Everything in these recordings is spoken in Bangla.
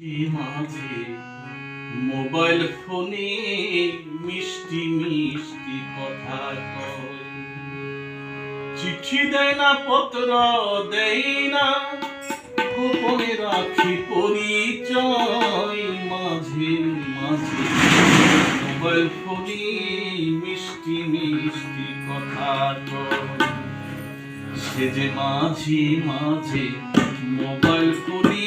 মাঝে মোবাইল ফোনে মিষ্টি মিষ্টি কথা চিঠি দেয় না, পত্র দেয় না। গোপনে রাখি পরিচয় মাঝে মাঝে। মোবাইল ফোনে মিষ্টি মিষ্টি কথা সে যে মাঝে মাঝে মোবাইল ফোনে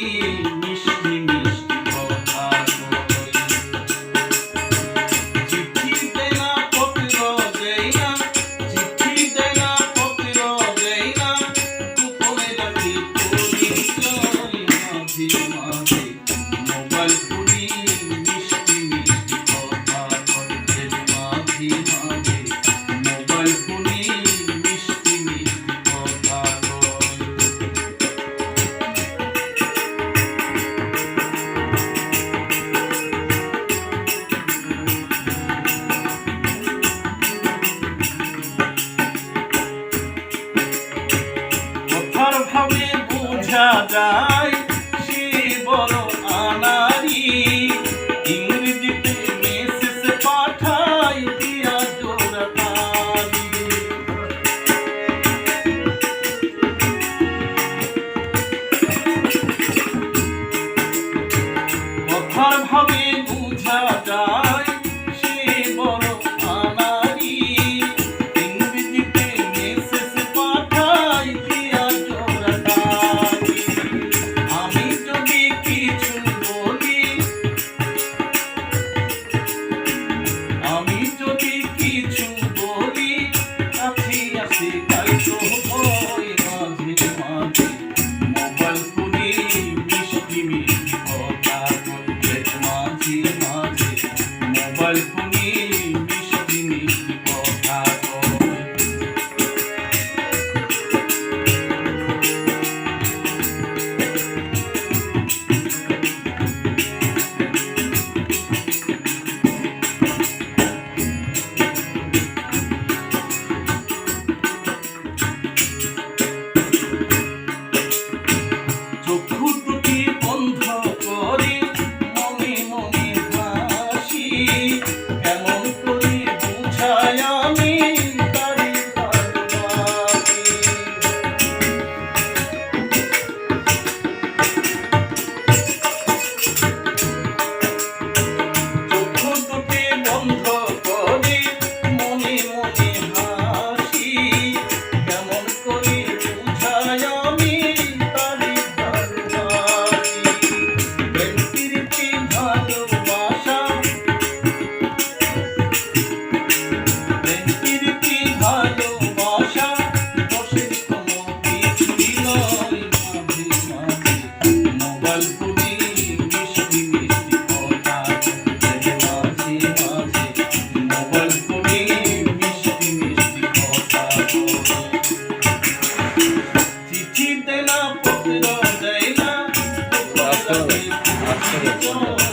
মাঝে মোবাইল ফোনে মিষ্টি মিষ্টি কথা যে মাঝে মাঝে মোবাইল ফোনে যায় Al Excelente.